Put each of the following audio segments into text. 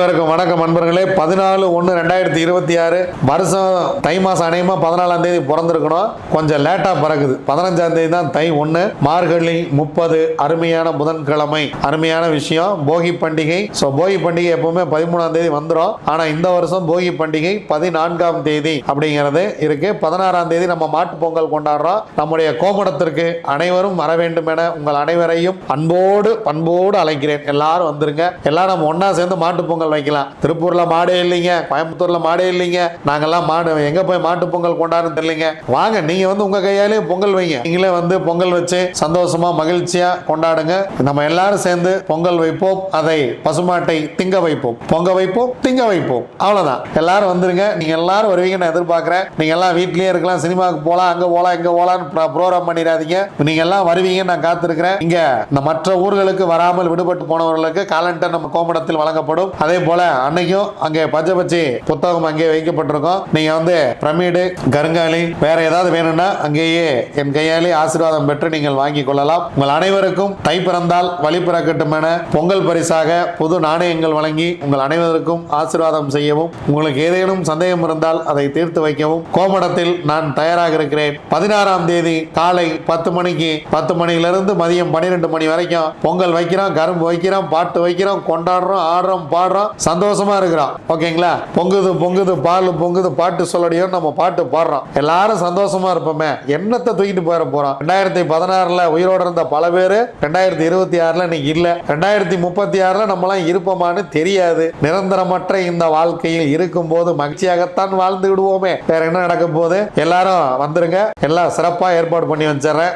வணக்கம் வணக்கம் நண்பர்களே. பதினாலு ஒன்று ரெண்டாயிரத்தி இருபத்தி ஆறு வருஷம் தை மாதம் அநேகமாக பதினாலாம் தேதி பிறந்திருக்கணும். கொஞ்சம் லேட்டாக பிறகுது பதினஞ்சாம் தேதி தான் தை ஒன்று மார்கழி முப்பது அருமையான புதன்கிழமை. அருமையான விஷயம். போகி பண்டிகை. ஸோ போகி பண்டிகை எப்பவுமே பதிமூணாம் தேதி வந்துடும் ஆனால் இந்த வருஷம் போகி பண்டிகை பதினான்காம் தேதி அப்படிங்கிறது இருக்கு. பதினாறாம் தேதி நம்ம மாட்டு பொங்கல் கொண்டாடுறோம். நம்முடைய கோமடத்திற்கு அனைவரும் வர வேண்டும் என உங்கள் அனைவரையும் அன்போடு பண்போடு அழைக்கிறேன். எல்லாரும் வந்துருங்க. எல்லாரும் நம்ம ஒன்னா சேர்ந்து மாட்டு பொங்கல் வைக்கலாம். திருப்பூர்ல மாடே இல்லைங்க. கோயம்புத்தூர்ல மாடே இல்லைங்க. நாங்கெல்லாம் மாடு எங்க போய் மாட்டு பொங்கல் கொண்டாடுறது இல்லைங்க வாங்க நீங்க வந்து உங்க கையாலே பொங்கல் வைங்க. நீங்களே வந்து பொங்கல் வச்சு சந்தோஷமா மகிழ்ச்சியா கொண்டாடுங்க. நம்ம எல்லாரும் சேர்ந்து பொங்கல் வைப்போம். அதை பசுமாட்டை திங்க வைப்போம். பொங்க வைப்போம் திங்க வைப்போம். அவ்வளவுதான். எல்லாரும் வந்துருங்க. நீங்க எல்லாரும் வருவீங்க நான் எதிர்பார்க்கிறேன். நீங்க எல்லாம் வீட்லயே இருக்கலாம் சினிமாவுக்கு போலாம் அங்க போலாம் இங்க போலாம்னு ப்ரோக்ராம் பண்ணிடாதீங்க. நீங்க எல்லாம் வருவீங்க நான் காத்திருக்கிறேன். இங்க இந்த மற்ற ஊர்களுக்கு வராமல் விடுபட்டு போனவர்களுக்கு காலண்டர் நம்ம கோமடத்தில் வழங்கப்படும். அதே அதே போல அன்னைக்கும் அங்கே பச்சை புத்தகம் அங்கே வைக்கப்பட்டிருக்கும். நீங்கள் வந்து பிரமிடு கருங்காலி வேற ஏதாவது வேணும்னா அங்கேயே என் கையாலே ஆசீர்வாதம் பெற்று நீங்கள் வாங்கிக் கொள்ளலாம். உங்கள் அனைவருக்கும் தை பிறந்தால் வழி பிறக்கட்டும் என பொங்கல் பரிசாக புது நாணயங்கள் வழங்கி உங்கள் அனைவருக்கும் ஆசீர்வாதம் செய்யவும் உங்களுக்கு ஏதேனும் சந்தேகம் இருந்தால் அதை தீர்த்து வைக்கவும். கோமடத்தில் நான் தயாராக இருக்கிறேன். பதினாறாம் தேதி காலை பத்து மணிக்கு பத்து மணியிலிருந்து மதியம் பன்னிரெண்டு மணி வரைக்கும் பொங்கல் வைக்கிறோம் கரும்பு வைக்கிறோம் பாட்டு வைக்கிறோம் கொண்டாடுறோம் ஆடுறோம் பாடுறோம். சந்தோஷமா இருக்கிறோம் ஓகேங்களா? பொங்குது பொங்குது பால் பொங்குது பாட்டு சொல்லடியும் நம்ம பாட்டு பாடுறோம். எல்லாரும் சந்தோஷமா இருப்போமே. என்னத்தை தூக்கிட்டு போயிட போறோம்? ரெண்டாயிரத்தி பதினாறுல உயிரோடு இருந்த பல பேர் ரெண்டாயிரத்தி இருபத்தி ஆறுல இன்னைக்கு இல்ல. ரெண்டாயிரத்தி முப்பத்தி ஆறுல நம்மளாம் இருப்போமான்னு தெரியாது. நிரந்தரமற்ற இந்த வாழ்க்கையில் இருக்கும் போது மகிழ்ச்சியாகத்தான் வாழ்ந்து விடுவோமே. வேற என்ன நடக்க போகுது? எல்லாரும் வந்துருங்க. எல்லாம் சிறப்பா ஏற்பாடு பண்ணி வச்சிடுறேன்.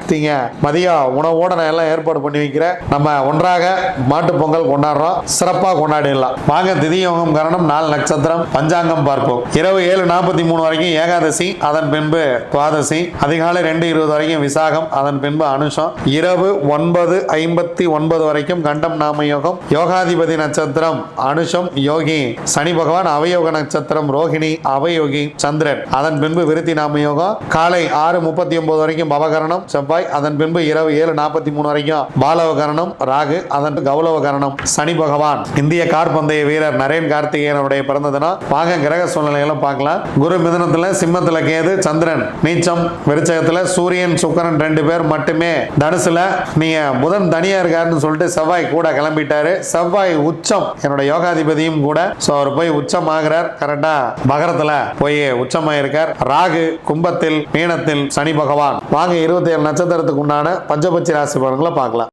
மதியம் உணவோட நான் எல்லாம் ஏற்பாடு பண்ணி வைக்கிறேன். நம்ம ஒன்றாக மாட்டு பொங்கல் கொண்டாடுறோம். சிறப்பாக கொண்டாடிடலாம். வாங்க திதியோகம் கரணம் நாலு நட்சத்திரம் பஞ்சாங்கம் பார்ப்போம். இரவு ஏழு நாற்பத்தி மூணு வரைக்கும் ஏகாதசி அதன் பின்பு துவாதசி அதிகாலை ரெண்டு இருபது வரைக்கும் விசாகம் அதன் பின்பு அனுஷம். இரவு ஒன்பது ஐம்பத்தி ஒன்பது வரைக்கும் கண்டம் நாம யோகம் யோகாதிபதி நட்சத்திரம் அனுஷம் யோகி சனி பகவான் அவயோக நட்சத்திரம் ரோஹிணி அவயோகி சந்திரன். அதன் பின்பு விருத்தி நாம யோகம் காலை ஆறு முப்பத்தி ஒன்பது வரைக்கும் பவகரணம் செவ்வாய். அதன் பின்பு இரவு ஏழு நாற்பத்தி மூணு வரைக்கும் பாலவகரணம் ராகு. அதன் கௌலவ கரணம் சனி பகவான். இந்திய கார்பந்தய வீரர் நரேன் கார்த்திகேயனுடைய பிறந்த தினம். வாங்க கிரக சூழ்நிலைகளும் பார்க்கலாம். குரு மிதனத்தில் சிம்மத்தில் கேது சந்திரன் நீச்சம் விருச்சகத்துல சூரியன் சுக்கரன் ரெண்டு பேர் மட்டுமே. தனுசுல நீங்க புதன் தனியா இருக்காருன்னு சொல்லிட்டு செவ்வாய் கூட கிளம்பிட்டாரு. செவ்வாய் உச்சம் என்னோட யோகாதிபதியும் கூட. ஸோ அவர் போய் உச்சம் ஆகிறார். கரெக்டா மகரத்துல போய் உச்சமாயிருக்கார் ராகு கும்பத்தில் மீனத்தில் சனி பகவான். வாங்க இருபத்தி ஏழு நட்சத்திரத்துக்கு உண்டான பஞ்சபட்சி ராசி பலன்களை பார்க்கலாம்.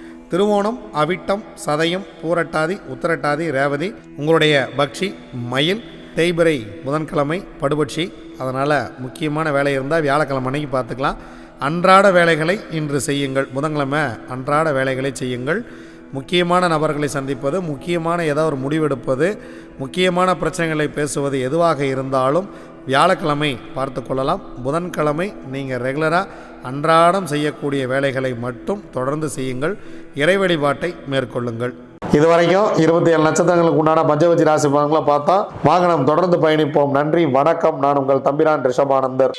திருவோணம் அவிட்டம் சதயம் பூரட்டாதி உத்தரட்டாதி ரேவதி உங்களுடைய பக்ஷி மயில் தேய்பிரை புதன்கிழமை படுபட்சி. அதனால் முக்கியமான வேலை இருந்தால் வியாழக்கிழமை அன்னைக்கு பார்த்துக்கலாம். அன்றாட வேலைகளை இன்று செய்யுங்கள். புதன்கிழமை அன்றாட வேலைகளை செய்யுங்கள். முக்கியமான நபர்களை சந்திப்பது முக்கியமான ஏதாவது ஒரு முடிவெடுப்பது முக்கியமான பிரச்சனைகளை பேசுவது எதுவாக இருந்தாலும் வியாழக்கிழமை பார்த்து கொள்ளலாம். புதன்கிழமை நீங்கள் ரெகுலராக அன்றாடம் செய்யக்கூடிய வேலைகளை மட்டும் தொடர்ந்து செய்யுங்கள். இறை வழிபாட்டை மேற்கொள்ளுங்கள். இதுவரைக்கும் இருபத்தி ஏழு நட்சத்திரங்களுக்கு உண்டான பஞ்சவச்சி ராசி பலன்களை பார்த்தா வாகனம் தொடர்ந்து பயணிப்போம். நன்றி வணக்கம். நான் உங்கள் தம்பிரான் ரிஷபானந்தர்.